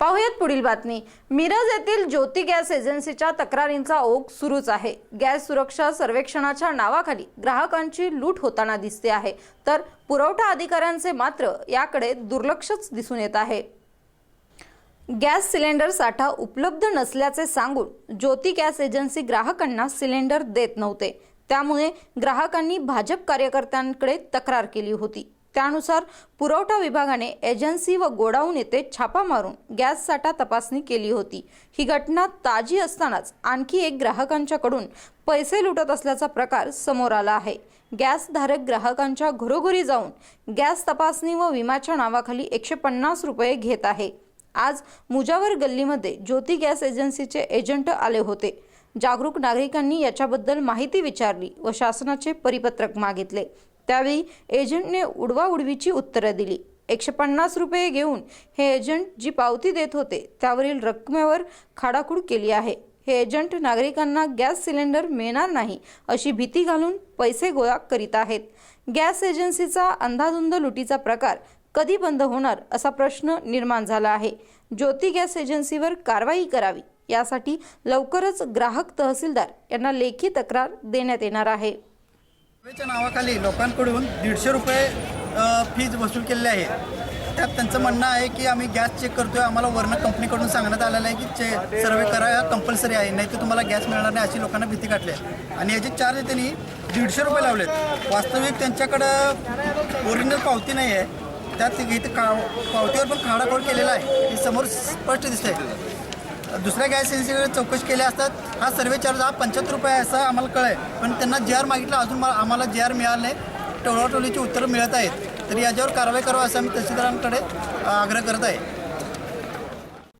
पाहुयात पुढील बातमी. मिरज येथील ज्योती गॅस एजन्सीच्या तक्रारींचा ओघ सुरूच आहे. गॅस सुरक्षा सर्वेक्षणाच्या नावाखाली ग्राहकांची लूट होताना दिसते आहे. तर पुरवठा अधिकाऱ्यांचे मात्र याकडे दुर्लक्षच दिसून येत आहे. गॅस सिलेंडर साठा उपलब्ध नसल्याचे सांगून ज्योती गॅस एजन्सी ग्राहकांना सिलेंडर देत नव्हते. त्यामुळे ग्राहकांनी भाजप कार्यकर्त्यांकडे तक्रार केली होती. त्यानुसार पुरवठा विभागाने एजन्सी व गोडाऊन येथे छापा मारून गॅस साठा तपासणी केली होती. ही घटना ताजी असतानाच आणखी एक ग्राहकांच्याकडून पैसे लुटत असल्याचा प्रकार समोर आला आहे. गॅसधारक ग्राहकांच्या घरोघरी जाऊन गॅस तपासणी व विम्याच्या नावाखाली एकशे पन्नास रुपये घेत आहे. आज मुजावर गल्लीमध्ये ज्योती गॅस एजन्सीचे एजंट आले होते. जागरूक नागरिकांनी याच्याबद्दल माहिती विचारली व शासनाचे परिपत्रक मागितले. त्यावेळी एजंटने उडवाउडवीची उत्तरं दिली. एकशे पन्नास रुपये घेऊन हे एजंट जी पावती देत होते त्यावरील रकमेवर खाडाखूड केली आहे. हे एजंट नागरिकांना गॅस सिलेंडर मिळणार नाही अशी भीती घालून पैसे गोळा करीत आहेत. गॅस एजन्सीचा अंधाधुंद लुटीचा प्रकार कधी बंद होणार असा प्रश्न निर्माण झाला आहे. ज्योती गॅस एजन्सीवर कारवाई करावी यासाठी लवकरच ग्राहक तहसीलदार यांना लेखी तक्रार देण्यात येणार आहे. च्या नावाखाली लोकांकडून दीडशे रुपये फीज वसूल केलेली आहे. त्यात त्यांचं म्हणणं आहे की आम्ही गॅस चेक करतोय. आम्हाला वर्ण कंपनीकडून सांगण्यात आलेलं आहे की चे सर्वे करा कंपल्सरी आहे. नाही तर तुम्हाला गॅस मिळणार नाही अशी लोकांना भीती काढली आहे. आणि याचे चार्ज त्यांनी दीडशे रुपये लावलेत. वास्तविक त्यांच्याकडं ओरिजिनल पावती नाही आहे. त्यात इथं का पावतीवर पण खाडाखोड केलेला आहे. हे समोर स्पष्ट दिसत आहे दुसऱ्या गॅस एजन्सीकडे चौकशी केल्या असतात. हा सर्वे चार्ज हा पंच्याहत्तर रुपये आहे असं आम्हाला कळलं पण त्यांना जे आर मागितलं. अजून आम्हाला जे आर मिळाले. टोळाटोळीची उत्तरं मिळत आहेत. तर याच्यावर कारवाई करावं असं आम्ही तहसीलदारांकडे आग्रह करत आहे.